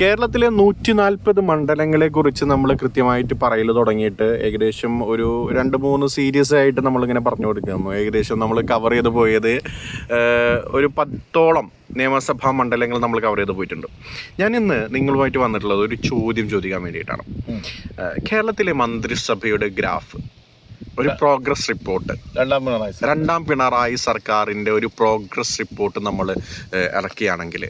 കേരളത്തിലെ നൂറ്റി നാൽപ്പത് മണ്ഡലങ്ങളെ കുറിച്ച് നമ്മൾ കൃത്യമായിട്ട് പറയൽ തുടങ്ങിയിട്ട് ഏകദേശം ഒരു രണ്ട് മൂന്ന് സീരീസ് ആയിട്ട് നമ്മളിങ്ങനെ പറഞ്ഞു കൊടുക്കുന്നു. ഏകദേശം നമ്മൾ കവർ ചെയ്ത് പോയത് ഒരു പത്തോളം നിയമസഭാ മണ്ഡലങ്ങൾ നമ്മൾ കവർ ചെയ്ത് പോയിട്ടുണ്ട്. ഞാൻ ഇന്ന് നിങ്ങളുമായിട്ട് വന്നിട്ടുള്ളത് ഒരു ചോദ്യം ചോദിക്കാൻ വേണ്ടിയിട്ടാണ്. കേരളത്തിലെ മന്ത്രിസഭയുടെ ഗ്രാഫ് ഒരു പ്രോഗ്രസ് റിപ്പോർട്ട് രണ്ടാം പിണറായി. രണ്ടാം പിണറായി സർക്കാരിന്റെ ഒരു പ്രോഗ്രസ് റിപ്പോർട്ട് നമ്മൾ ഇറക്കിയാണെങ്കിൽ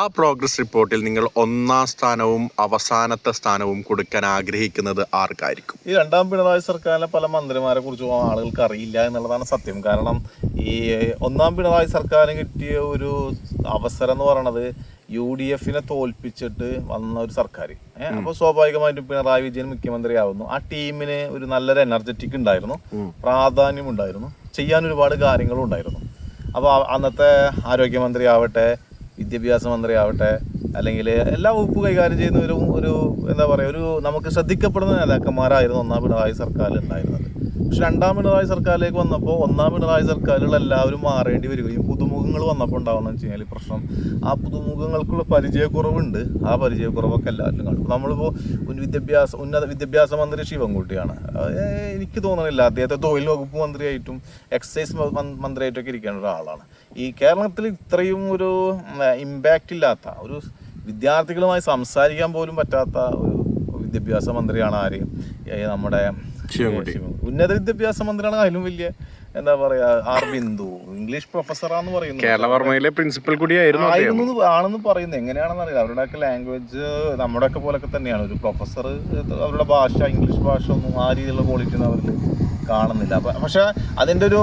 ആ പ്രോഗ്രസ് റിപ്പോർട്ടിൽ നിങ്ങൾ ഒന്നാം സ്ഥാനവും അവസാനത്തെ സ്ഥാനവും കൊടുക്കാൻ ആഗ്രഹിക്കുന്നത് ആർക്കായിരിക്കും? ഈ രണ്ടാം പിണറായി സർക്കാരിലെ പല മന്ത്രിമാരെ കുറിച്ചും ആളുകൾക്ക് അറിയില്ല എന്നുള്ളതാണ് സത്യം. കാരണം ഈ ഒന്നാം പിണറായി സർക്കാരിന് കിട്ടിയ ഒരു അവസരം എന്ന് പറയണത് യു ഡി എഫിനെ തോൽപ്പിച്ചിട്ട് വന്ന ഒരു സർക്കാർ ഏഹ് അപ്പൊ സ്വാഭാവികമായിട്ടും പിണറായി വിജയൻ മുഖ്യമന്ത്രിയാവുന്നു. ആ ടീമിന് ഒരു നല്ലൊരു എനർജറ്റിക് ഉണ്ടായിരുന്നു. പ്രാധാന്യം ഉണ്ടായിരുന്നു. ചെയ്യാൻ ഒരുപാട് കാര്യങ്ങളും ഉണ്ടായിരുന്നു. അപ്പോൾ അന്നത്തെ ആരോഗ്യമന്ത്രി ആവട്ടെ വിദ്യാഭ്യാസ മന്ത്രി ആവട്ടെ അല്ലെങ്കിൽ എല്ലാ വകുപ്പ് കൈകാര്യം ചെയ്യുന്നവരും ഒരു എന്താ പറയുക ഒരു നമുക്ക് ശ്രദ്ധിക്കപ്പെടുന്ന നേതാക്കന്മാരായിരുന്നു ഒന്നാം പിണറായി സർക്കാരിൽ ഉണ്ടായിരുന്നത്. പക്ഷെ രണ്ടാം പിണറായി സർക്കാരിലേക്ക് വന്നപ്പോൾ ഒന്നാം പിണറായി സർക്കാരിലുള്ള എല്ലാവരും മാറേണ്ടി വരികയും പുതുമുഖങ്ങൾ വന്നപ്പോൾ ഉണ്ടാവുന്ന വെച്ച് കഴിഞ്ഞാൽ പ്രശ്നം ആ പുതുമുഖങ്ങൾക്കുള്ള പരിചയക്കുറവുണ്ട്. ആ പരിചയക്കുറവൊക്കെ എല്ലാവരും കാണും. നമ്മളിപ്പോൾ വിദ്യാഭ്യാസ ഉന്നത വിദ്യാഭ്യാസ മന്ത്രി ശിവൻകുട്ടിയാണ്. എനിക്ക് തോന്നണില്ല. അദ്ദേഹത്തെ തൊഴിൽ വകുപ്പ് മന്ത്രിയായിട്ടും എക്സൈസ് മന്ത്രിയായിട്ടൊക്കെ ഇരിക്കേണ്ട ഒരാളാണ്. ഈ കേരളത്തിൽ ഇത്രയും ഒരു ഇമ്പാക്റ്റ് ഇല്ലാത്ത ഒരു വിദ്യാർത്ഥികളുമായി സംസാരിക്കാൻ പോലും പറ്റാത്ത ഒരു വിദ്യാഭ്യാസ മന്ത്രിയാണ് ആര്? നമ്മുടെ. ഉന്നത വിദ്യാഭ്യാസ മന്ത്രിയാണ് അതിലും വലിയ എന്താ പറയാ ആർ ബിന്ദു ഇംഗ്ലീഷ് പ്രൊഫസറാന്ന് പറയുന്നു. കേരളവർമ്മയിലെ പ്രിൻസിപ്പൽ കൂടിയായിരുന്നു. ആയിരുന്നു ആണെന്ന് പറയുന്നത് എങ്ങനെയാണെന്ന് അറിയില്ല അവരുടെയൊക്കെ ലാംഗ്വേജ് നമ്മുടെ ഒക്കെ പോലൊക്കെ തന്നെയാണ്. ഒരു പ്രൊഫസർ അവരുടെ ഭാഷ ഇംഗ്ലീഷ് ഭാഷ ഒന്നും ആ രീതിയിലുള്ള ക്വാളിറ്റി ഒന്നും അവരിൽ കാണുന്നില്ല. പക്ഷെ അതിന്റെ ഒരു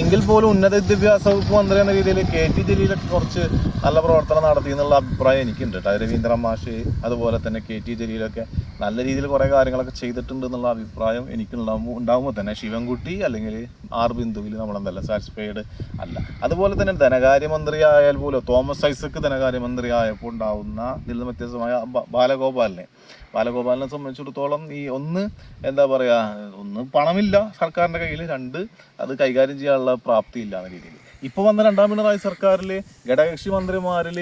എങ്കിൽ പോലും ഉന്നത വിദ്യാഭ്യാസ വകുപ്പ് മന്ത്രി എന്ന രീതിയിൽ കെ ടി ജലീലൊക്കെ കുറച്ച് നല്ല പ്രവർത്തനം നടത്തി എന്നുള്ള അഭിപ്രായം എനിക്കുണ്ട് കേട്ടോ. രവീന്ദ്രൻ മാഷ് അതുപോലെ തന്നെ കെ ടി ജലീലൊക്കെ നല്ല രീതിയിൽ കുറേ കാര്യങ്ങളൊക്കെ ചെയ്തിട്ടുണ്ട് എന്നുള്ള അഭിപ്രായം എനിക്ക് ഉണ്ടാകുമ്പോൾ ഉണ്ടാകുമ്പോൾ തന്നെ ശിവൻകുട്ടി അല്ലെങ്കിൽ ആർ ബിന്ദുവിൽ നമ്മളെന്തല്ല സാറ്റിസ്ഫൈഡ് അല്ല. അതുപോലെ തന്നെ ധനകാര്യമന്ത്രി ആയാൽ പോലും തോമസ് ഐസക്ക് ധനകാര്യമന്ത്രി ആയപ്പോൾ ഉണ്ടാവുന്ന ഇതിൽ നിന്ന് വ്യത്യസ്തമായ ബാലഗോപാലിനെ. ബാലഗോപാലിനെ സംബന്ധിച്ചിടത്തോളം ഈ ഒന്ന് എന്താ പറയുക ഒന്ന് പണമില്ല സർക്കാരിന്റെ കയ്യിൽ രണ്ട് അത് കൈകാര്യം ചെയ്യാനുള്ള പ്രാപ്തി ഇല്ല എന്ന രീതിയിൽ. ഇപ്പോൾ വന്ന രണ്ടാം പിണറായി സർക്കാരിൽ ഘടകകക്ഷി മന്ത്രിമാരിൽ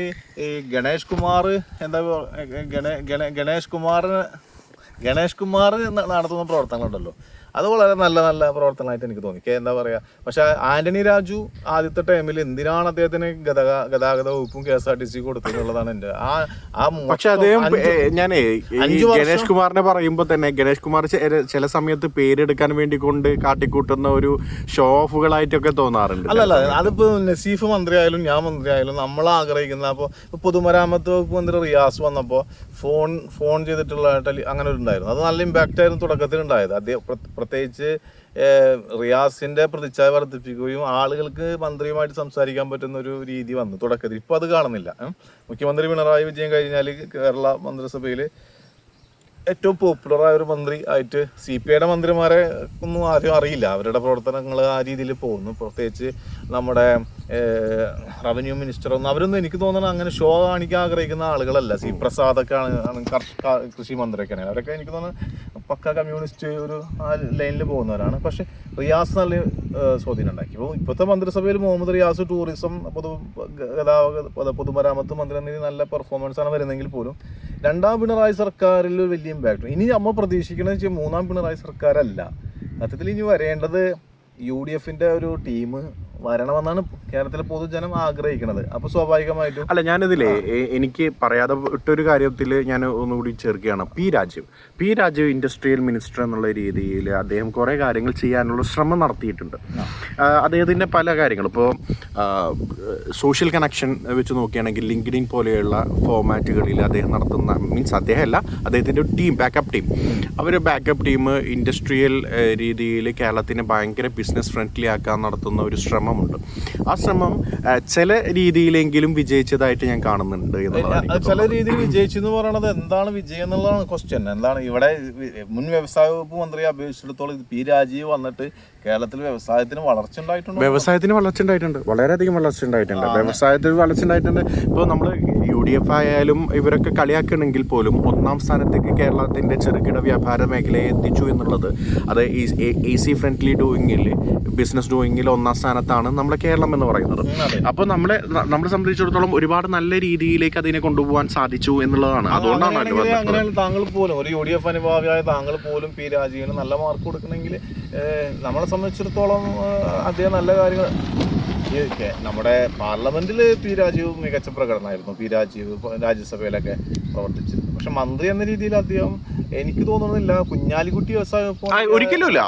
ഗണേഷ് കുമാർ എന്താ ഗണേഷ് കുമാറിന് ഗണേഷ് കുമാർ നടത്തുന്ന പ്രവർത്തനങ്ങളുണ്ടല്ലോ. അത് വളരെ നല്ല നല്ല പ്രവർത്തനമായിട്ട് എനിക്ക് തോന്നി. എന്താ പറയുക പക്ഷെ ആന്റണി രാജു ആദ്യത്തെ ടൈമിൽ എന്തിനാണ് അദ്ദേഹത്തിന് ഗതാഗത വകുപ്പും K S R T C കൊടുത്തതെന്നുള്ളതാണ് എന്റെ ആ ആ പക്ഷെ അദ്ദേഹം ഞാൻ ഗണേഷ് കുമാറിനെ പറയുമ്പോൾ തന്നെ ഗണേഷ് കുമാർ ചില സമയത്ത് പേരെടുക്കാൻ വേണ്ടി കൊണ്ട് കാട്ടിക്കൂട്ടുന്ന ഒരു ഷോ ഓഫുകളായിട്ടൊക്കെ തോന്നാറുണ്ട്. അല്ലല്ല അതിപ്പോ നസീഫ് മന്ത്രിയായാലും ഞാൻ മന്ത്രിയായാലും നമ്മൾ ആഗ്രഹിക്കുന്ന അപ്പോൾ പൊതുമരാമത്ത് വകുപ്പ് മന്ത്രി റിയാസ് വന്നപ്പോൾ ഫോൺ ഫോൺ ചെയ്തിട്ടുള്ള ടെലി അങ്ങനെ ഒരു ഉണ്ടായിരുന്നു. അത് നല്ല ഇമ്പാക്റ്റ് ആയിരുന്നു തുടക്കത്തിൽ ഉണ്ടായത് അദ്ദേഹം പ്രത്യേകിച്ച് റിയാസിന്റെ പ്രതിച്ഛായ വർദ്ധിപ്പിക്കുകയും ആളുകൾക്ക് മന്ത്രിയുമായിട്ട് സംസാരിക്കാൻ പറ്റുന്ന ഒരു രീതി വന്നു തുടക്കത്തിൽ. ഇപ്പൊ അത് കാണുന്നില്ല. മുഖ്യമന്ത്രി പിണറായി വിജയൻ കഴിഞ്ഞാൽ കേരള മന്ത്രിസഭയിൽ ഏറ്റവും പോപ്പുലറായ ഒരു മന്ത്രി ആയിട്ട് സി പി ഐയുടെ മന്ത്രിമാരെ ഒന്നും ആരും അറിയില്ല. അവരുടെ പ്രവർത്തനങ്ങൾ ആ രീതിയിൽ പോകുന്നു. പ്രത്യേകിച്ച് നമ്മുടെ റവന്യൂ മിനിസ്റ്റർ ഒന്നും അവരൊന്നും എനിക്ക് തോന്നുന്നത് അങ്ങനെ ഷോ കാണിക്കാൻ ആഗ്രഹിക്കുന്ന ആളുകളല്ല. സി പ്രസാദൊക്കെ ആണ് കൃഷി മന്ത്രിയൊക്കെയാണ്. അവരൊക്കെ എനിക്ക് തോന്നുന്നത് പക്ക കമ്മ്യൂണിസ്റ്റ് ഒരു ആ ലൈനിൽ പോകുന്നവരാണ്. പക്ഷെ റിയാസ് നല്ല സ്വാധീനം ഉണ്ടാക്കി. അപ്പോൾ ഇപ്പോഴത്തെ മന്ത്രിസഭയിൽ മുഹമ്മദ് റിയാസ് ടൂറിസം പൊതു ഗതാഗത പൊതുമരാമത്ത് മന്ത്രി എന്ന നല്ല പെർഫോമൻസ് ആണ് വരുന്നതെങ്കിൽ പോലും രണ്ടാം പിണറായി സർക്കാരിൽ ഒരു ഇമ്പാക്ട് ഇനി നമ്മൾ പ്രതീക്ഷിക്കുന്നത് വെച്ചാൽ മൂന്നാം പിണറായി സർക്കാരല്ല. സത്യത്തിൽ ഇനി വരേണ്ടത് യു ഡി എഫിന്റെ ഒരു ടീം വരണമെന്നാണ് കേരളത്തിലെ പൊതുജനം ആഗ്രഹിക്കുന്നത്. അപ്പൊ സ്വാഭാവികമായിട്ടും അല്ല ഞാനിതിലേ എനിക്ക് പറയാതെ ഒരു കാര്യത്തിൽ ഞാൻ ഒന്നുകൂടി ചേർക്കുകയാണ്. P Rajeev. P Rajeev industrial minister എന്നുള്ള രീതിയിൽ അദ്ദേഹം കുറേ കാര്യങ്ങൾ ചെയ്യാനുള്ള ശ്രമം നടത്തിയിട്ടുണ്ട്. അദ്ദേഹത്തിന്റെ അദ്ദേഹത്തിന്റെ പല കാര്യങ്ങളും. ഇപ്പോൾ സോഷ്യൽ കണക്ഷൻ വെച്ച് നോക്കുകയാണെങ്കിൽ ലിങ്ക്ഡിൻ പോലെയുള്ള ഫോമാറ്റുകളിൽ അദ്ദേഹം നടത്തുന്ന മീൻസ് അദ്ദേഹമല്ല അദ്ദേഹത്തിന്റെ ടീം ബാക്കപ്പ് ടീം അവർ ബാക്കപ്പ് ടീം ഇൻഡസ്ട്രിയൽ രീതിയിൽ കേരളത്തിനെ ഭയങ്കര ബിസിനസ് ഫ്രണ്ട്ലി ആക്കാൻ നടത്തുന്ന ഒരു ശ്രമമുണ്ട്. ആ ശ്രമം ചില രീതിയിലെങ്കിലും വിജയിച്ചതായിട്ട് ഞാൻ കാണുന്നുണ്ട് ചില രീതിയിൽ വിജയിച്ചു എന്ന് പറയുന്നത് എന്താണ് വിജയം എന്നുള്ളതാണ് ക്വസ്റ്റ്യൻ എന്താണ് ഇവിടെ മുൻ വ്യവസായ വകുപ്പ് മന്ത്രിയെ അപേക്ഷിച്ചിടത്തോളം പി രാജീവ് വന്നിട്ട് കേരളത്തിൽ വ്യവസായത്തിന് വളർച്ച ഉണ്ടായിട്ടുണ്ട്? വ്യവസായത്തിന് വളർച്ച ഉണ്ടായിട്ടുണ്ട്. വളരെയധികം വളർച്ച ഉണ്ടായിട്ടുണ്ട്. വ്യവസായത്തിൽ വളർച്ച ഉണ്ടായിട്ടുണ്ട്. ഇപ്പോൾ നമ്മൾ യു ഡി എഫ് ആയാലും ഇവരൊക്കെ കളിയാക്കണമെങ്കിൽ പോലും ഒന്നാം സ്ഥാനത്തേക്ക് കേരളത്തിന്റെ ചെറുകിട വ്യാപാര മേഖലയെ എത്തിച്ചു എന്നുള്ളത്. അത് എ സി ഫ്രണ്ട്ലി ഡൂയിങ്ങിൽ ബിസിനസ് ഡൂയിങ്ങിൽ ഒന്നാം സ്ഥാനത്താണ് ആണ് നമ്മുടെ കേരളം എന്ന് പറയുന്നത്. അപ്പൊ അപ്പോൾ നമ്മളെ നമ്മളെ സംബന്ധിച്ചിടത്തോളം ഒരുപാട് നല്ല രീതിയിലേക്ക് അതിനെ കൊണ്ടുപോകാൻ സാധിച്ചു എന്നുള്ളതാണ്. അതുകൊണ്ടാണ് താങ്കൾ പോലും ഒരു യു ഡി എഫ് അനുഭാവിയായ താങ്കൾ പോലും പി രാജീവിന് നല്ല മാർക്ക് കൊടുക്കണമെങ്കിൽ നമ്മളെ സംബന്ധിച്ചിടത്തോളം അദ്ദേഹം നല്ല കാര്യങ്ങൾ ഈ കെ- നമ്മുടെ പാർലമെന്റിൽ പി രാജീവ് മികച്ച പ്രകടനമായിരുന്നു. പി രാജീവ് രാജ്യസഭയിലൊക്കെ പ്രവർത്തിച്ചിരുന്നു. പക്ഷെ മന്ത്രി എന്ന രീതിയിൽ അദ്ദേഹം എനിക്ക് തോന്നുന്നില്ല കുഞ്ഞാലിക്കുട്ടി ഒരിക്കലുമില്ല.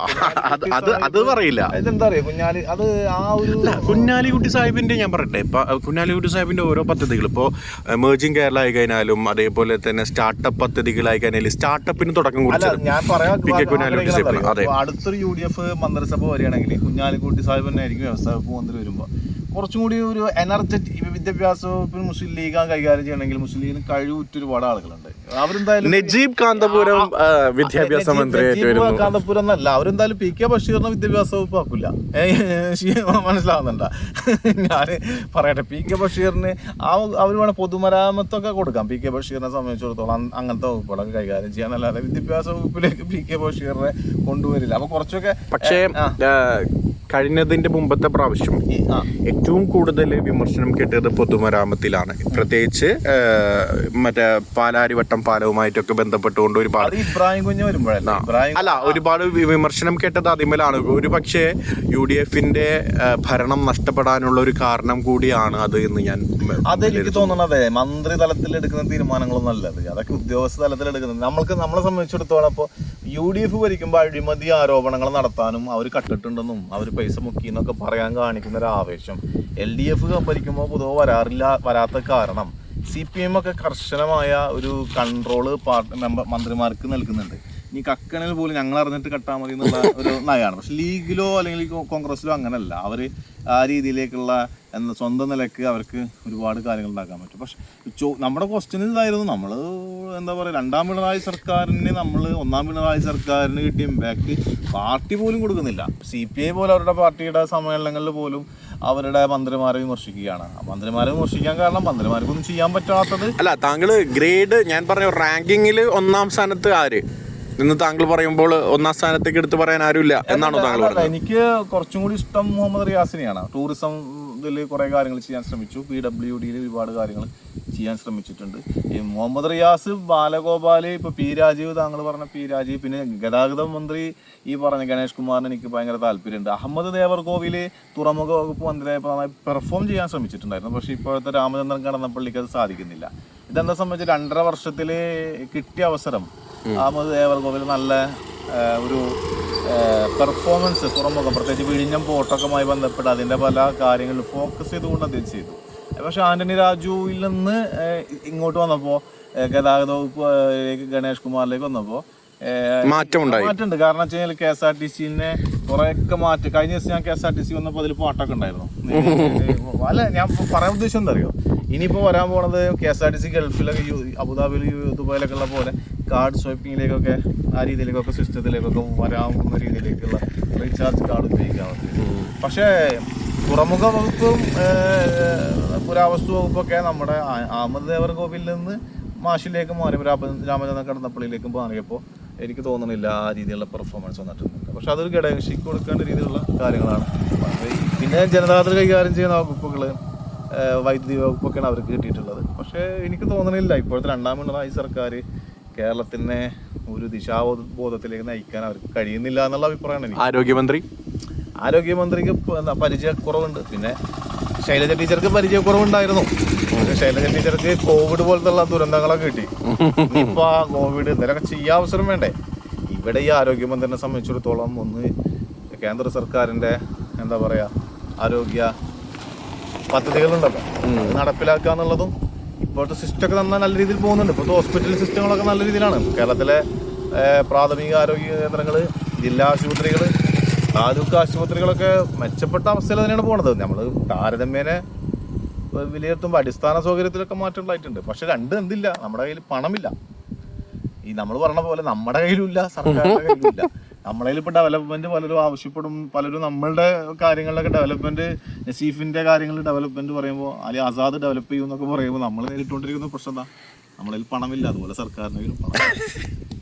അത് അത് പറയില്ല. ഇതെന്താ അറിയാ? കുഞ്ഞാലി അത് ആ ഒരു കുഞ്ഞാലിക്കുട്ടി സാഹിബിന്റെ ഞാൻ പറയട്ടെ. കുഞ്ഞാലിക്കുട്ടി സാഹിബിന്റെ ഓരോ പദ്ധതികൾ ഇപ്പോ എമേർജിങ് കേരള ആയി കഴിഞ്ഞാലും അതേപോലെ തന്നെ സ്റ്റാർട്ടപ്പ് പദ്ധതികളായി കഴിഞ്ഞാലും സ്റ്റാർട്ടപ്പിന് തുടക്കം കുഞ്ഞാലിക്കുട്ടി സാഹിബ്, അതെ. അറിയോ? അടുത്തൊരു യു ഡി എഫ് മന്ത്രിസഭ വരികയാണെങ്കിൽ കുഞ്ഞാലിക്കുട്ടി സാഹിബ് തന്നെ ആയിരിക്കും വ്യവസായ വകുപ്പ് മന്ത്രി വരുമ്പോൾ കുറച്ചും കൂടി ഒരു എനർജറ്റിക് വിദ്യാഭ്യാസ വകുപ്പിന് മുസ്ലിം ലീഗ് കൈകാര്യം ചെയ്യണമെങ്കിൽ മുസ്ലിം ലീഗിന് കഴിവുറ്റ ഒരുപാട് ആളുകളുണ്ട്. അവരെന്തായാലും നജീബ് കാന്തപുരം വിദ്യാഭ്യാസ മന്ത്രി കാന്തപുരം എന്നല്ല അവരെന്തായാലും പി കെ ബഷീറിനെ വിദ്യാഭ്യാസ വകുപ്പ് ആക്കില്ല മനസ്സിലാവുന്നുണ്ട? ഞാൻ പറയട്ടെ പി കെ ബഷീറിന് ആ അവർ വേണം പൊതുമരാമത്തൊക്കെ കൊടുക്കാം. പി കെ ബഷീറിനെ സംബന്ധിച്ചിടത്തോളം അങ്ങനത്തെ വകുപ്പുകളൊക്കെ കൈകാര്യം ചെയ്യാൻ അല്ലാതെ വിദ്യാഭ്യാസ വകുപ്പിലേക്ക് പി കെ ബഷീറിനെ കൊണ്ടുവരില്ല. അപ്പൊ കുറച്ചൊക്കെ പക്ഷേ കഴിഞ്ഞതിന്റെ മുമ്പത്തെ പ്രാവശ്യം ഏറ്റവും കൂടുതൽ വിമർശനം കിട്ടിയത് പൊതുമരാമത്തിലാണ്. പ്രത്യേകിച്ച് മറ്റേ പാലാരിവട്ടം പാലവുമായിട്ടൊക്കെ ബന്ധപ്പെട്ടുകൊണ്ട് ഒരുപാട് ഇബ്രാഹിം കുഞ്ഞ് വരുമ്പോഴല്ല? അല്ല ഒരുപാട് വിമർശനം കേട്ടത് അതിമേലാണ്. ഒരു പക്ഷേ യു ഡി എഫിന്റെ ഭരണം നഷ്ടപ്പെടാനുള്ള ഒരു കാരണം കൂടിയാണ് അത് എന്ന് ഞാൻ അതെനിക്ക് തോന്നണത്. മന്ത്രി തലത്തിൽ എടുക്കുന്ന തീരുമാനങ്ങളൊന്നും അല്ലത്. അതൊക്കെ ഉദ്യോഗസ്ഥ തലത്തിൽ എടുക്കുന്നത്. നമ്മൾക്ക് നമ്മളെ സംബന്ധിച്ചിടത്തോളം ഇപ്പോൾ യു ഡി എഫ് ഭരിക്കുമ്പോൾ അഴിമതി ആരോപണങ്ങൾ നടത്താനും അവർ കട്ടിട്ടുണ്ടെന്നും അവർ പൈസ മുക്കി എന്നൊക്കെ പറയാൻ കാണിക്കുന്ന ഒരു ആവേശം എൽ ഡി എഫ് ഭരിക്കുമ്പോൾ പൊതുവെ വരാറില്ല വരാത്ത കാരണം സി പി എം ഒക്കെ കർശനമായ ഒരു കൺട്രോൾ പാർട്ടി മെമ്പർ മന്ത്രിമാർക്ക് നൽകുന്നുണ്ട്. ഇനി കക്കണിൽ പോലും ഞങ്ങൾ അറിഞ്ഞിട്ട് കട്ടാൽ മതി എന്നുള്ള ഒരു നയമാണ്. പക്ഷെ ലീഗിലോ അല്ലെങ്കിൽ കോൺഗ്രസ്സിലോ അങ്ങനല്ല. അവർ ആ രീതിയിലേക്കുള്ള എന്താ സ്വന്തം നിലയ്ക്ക് അവർക്ക് ഒരുപാട് കാര്യങ്ങൾ ഉണ്ടാക്കാൻ പറ്റും. പക്ഷെ ചോ നമ്മുടെ ക്വസ്റ്റ്യൻ ഇതായിരുന്നു. നമ്മൾ എന്താ പറയുക രണ്ടാം പിണറായി സർക്കാരിന് നമ്മൾ ഒന്നാം പിണറായി സർക്കാരിന് കിട്ടിയ ഇമ്പാക്റ്റ് പാർട്ടി പോലും കൊടുക്കുന്നില്ല. സി പി ഐ പോലും അവരുടെ പാർട്ടിയുടെ സമ്മേളനങ്ങളിൽ പോലും അവരുടെ മന്ത്രിമാരെ വിമർശിക്കുകയാണ്. മന്ത്രിമാരെ വിമർശിക്കാൻ കാരണം മന്ത്രിമാർക്കൊന്നും ചെയ്യാൻ പറ്റാത്തത് അല്ല താങ്കൾ ഗ്രേഡ് ഞാൻ പറഞ്ഞ റാങ്കിങ്ങിൽ ഒന്നാം സ്ഥാനത്ത് ആര്? എന്ന് താങ്കൾ പറയുമ്പോൾ ഒന്നാം സ്ഥാനത്തേക്ക് എടുത്തു പറയാൻ ആരുമില്ല എന്നാണോ താങ്കൾ പറയുന്നത് എനിക്ക് കുറച്ചും കൂടി ഇഷ്ടം മുഹമ്മദ് റിയാസിനെയാണ്. ടൂറിസം ഇതിൽ കുറേ കാര്യങ്ങൾ ചെയ്യാൻ ശ്രമിച്ചു. പി ഡബ്ല്യു ഡിയിൽ ഒരുപാട് കാര്യങ്ങൾ ചെയ്യാൻ ശ്രമിച്ചിട്ടുണ്ട്. ഈ മുഹമ്മദ് റിയാസ് ബാലഗോപാൽ ഇപ്പൊ പി രാജീവ് താങ്കൾ പറഞ്ഞ പി രാജീവ് പിന്നെ ഗതാഗത മന്ത്രി ഈ പറഞ്ഞ ഗണേഷ് കുമാറിന് എനിക്ക് ഭയങ്കര താല്പര്യമുണ്ട്. അഹമ്മദ് ദേവർകോവിൽ തുറമുഖ വകുപ്പ് മന്ത്രിയായപ്പോൾ നന്നായി പെർഫോം ചെയ്യാൻ ശ്രമിച്ചിട്ടുണ്ടായിരുന്നു. പക്ഷേ ഇപ്പോഴത്തെ രാമചന്ദ്രൻ കടന്നപ്പള്ളിക്ക് അത് സാധിക്കുന്നില്ല. ഇതെന്താ സംബന്ധിച്ച് രണ്ടര വർഷത്തിൽ കിട്ടിയ അവസരം. അഹമ്മദ് ദേവർഗോവിൽ നല്ല ഒരു പെർഫോമൻസ് തുറമുഖം പ്രത്യേകിച്ച് വിഴിഞ്ഞം പോർട്ടൊക്കെയുമായി ബന്ധപ്പെട്ട് അതിന്റെ പല കാര്യങ്ങളിൽ ഫോക്കസ് ചെയ്തുകൊണ്ട് അദ്ദേഹം ചെയ്തു. പക്ഷെ ആന്റണി രാജുവിൽ നിന്ന് ഇങ്ങോട്ട് വന്നപ്പോൾ ഗതാഗത വകുപ്പ് ഗണേഷ് കുമാറിലേക്ക് വന്നപ്പോൾ മാറ്റമുണ്ടായി. മാറ്റമുണ്ട്. കാരണം വെച്ച് കഴിഞ്ഞാൽ കെ എസ് ആർ ടി സിനെ കുറെയൊക്കെ മാറ്റി കഴിഞ്ഞ ദിവസം ഞാൻ K S R T C വന്നപ്പോൾ അതിൽ പാട്ടൊക്കെ ഉണ്ടായിരുന്നു. അല്ല ഞാൻ പറയാൻ ഉദ്ദേശം എന്താ അറിയോ? ഇനിയിപ്പോൾ വരാൻ പോണത് K S R T C ഗൾഫിലൊക്കെ യു അബുദാബിയിൽ ദുബായിലൊക്കെ ഉള്ള പോലെ കാർഡ് സ്വൈപ്പിങ്ങിലേക്കൊക്കെ ആ രീതിയിലേക്കൊക്കെ സിസ്റ്റത്തിലേക്കൊക്കെ വരാവുന്ന രീതിയിലേക്കുള്ള റീചാർജ് കാർഡ് ഉപയോഗിക്കാൻ പറ്റും. പക്ഷേ തുറമുഖ വകുപ്പും പുരാവസ്തു വകുപ്പൊക്കെ നമ്മുടെ അഹമ്മദ് ദേവർ കോവിലിൽ നിന്ന് മാഷിലേക്ക് മാറി രാമ- രാമചന്ദ്രൻ കടന്നപ്പള്ളിയിലേക്കും മാറിയപ്പോൾ എനിക്ക് തോന്നുന്നില്ല ആ രീതിയിലുള്ള പെർഫോമൻസ് വന്നിട്ടുണ്ട്. പക്ഷെ അതൊരു ഘടകശിക്ക് കൊടുക്കേണ്ട രീതിയിലുള്ള കാര്യങ്ങളാണ്. പിന്നെ ജനതാദൾ കൈകാര്യം ചെയ്യുന്ന വകുപ്പുകൾ വൈദ്യുതി വകുപ്പൊക്കെയാണ് അവർക്ക് കിട്ടിയിട്ടുള്ളത്. പക്ഷേ എനിക്ക് തോന്നണില്ല. ഇപ്പോഴത്തെ രണ്ടാം പിണറായി സർക്കാർ കേരളത്തിനെ ഒരു ദിശാബോധത്തിലേക്ക് നയിക്കാൻ അവർക്ക് കഴിയുന്നില്ല എന്നുള്ള അഭിപ്രായമാണ് എനിക്ക്. ആരോഗ്യമന്ത്രി? ആരോഗ്യമന്ത്രിക്ക് പരിചയക്കുറവുണ്ട്. പിന്നെ ശൈലജ ടീച്ചർക്ക് പരിചയക്കുറവുണ്ടായിരുന്നു. പക്ഷേ ശൈലജ ടീച്ചർക്ക് കോവിഡ് പോലത്തുള്ള ദുരന്തങ്ങളൊക്കെ കിട്ടി. ഇപ്പൊ ആ കോവിഡ് ഇന്നലൊക്കെ ചെയ്യാൻ അവസരം വേണ്ടേ? ഇവിടെ ഈ ആരോഗ്യമന്ത്രിനെ സംബന്ധിച്ചിടത്തോളം ഒന്ന് കേന്ദ്ര സർക്കാരിന്റെ എന്താ പറയാ ആരോഗ്യ പദ്ധതികളുണ്ടല്ലോ. നടപ്പിലാക്കുക എന്നുള്ളതും ഇപ്പോഴത്തെ സിസ്റ്റം ഒക്കെ നന്നായി നല്ല രീതിയിൽ പോകുന്നുണ്ട്. ഇപ്പോഴത്തെ ഹോസ്പിറ്റൽ സിസ്റ്റങ്ങളൊക്കെ നല്ല രീതിയിലാണ്. കേരളത്തിലെ പ്രാഥമിക ആരോഗ്യ കേന്ദ്രങ്ങൾ ജില്ലാ ആശുപത്രികൾ താലൂക്ക് ആശുപത്രികളൊക്കെ മെച്ചപ്പെട്ട അവസ്ഥയിൽ തന്നെയാണ് പോണത്. നമ്മൾ താരതമ്യേനെ വിലയിരുത്തുമ്പോൾ അടിസ്ഥാന സൗകര്യത്തിലൊക്കെ മാറ്റം ഉണ്ടായിട്ടുണ്ട്. പക്ഷെ രണ്ടും എന്തില്ല നമ്മുടെ കയ്യിൽ പണമില്ല. ഈ നമ്മൾ പറഞ്ഞ പോലെ നമ്മുടെ കയ്യിലും ഇല്ല സർക്കാരിന്റെ കയ്യിലുമില്ല. നമ്മുടെ കയ്യിൽ ഇപ്പോൾ ഡെവലപ്മെന്റ് പലരും ആവശ്യപ്പെടും. പലരും നമ്മളുടെ കാര്യങ്ങളിലൊക്കെ ഡെവലപ്മെന്റ് നസീഫിന്റെ കാര്യങ്ങൾ ഡെവലപ്മെന്റ് പറയുമ്പോൾ അല്ലെങ്കിൽ ആസാദ് ഡെവലപ്പ് ചെയ്യും എന്നൊക്കെ പറയുമ്പോൾ നമ്മൾ നേരിട്ടുകൊണ്ടിരിക്കുന്ന പ്രശ്നം എന്താ? നമ്മളിൽ പണമില്ല. അതുപോലെ സർക്കാരിന്റെ കയ്യിൽ പണം.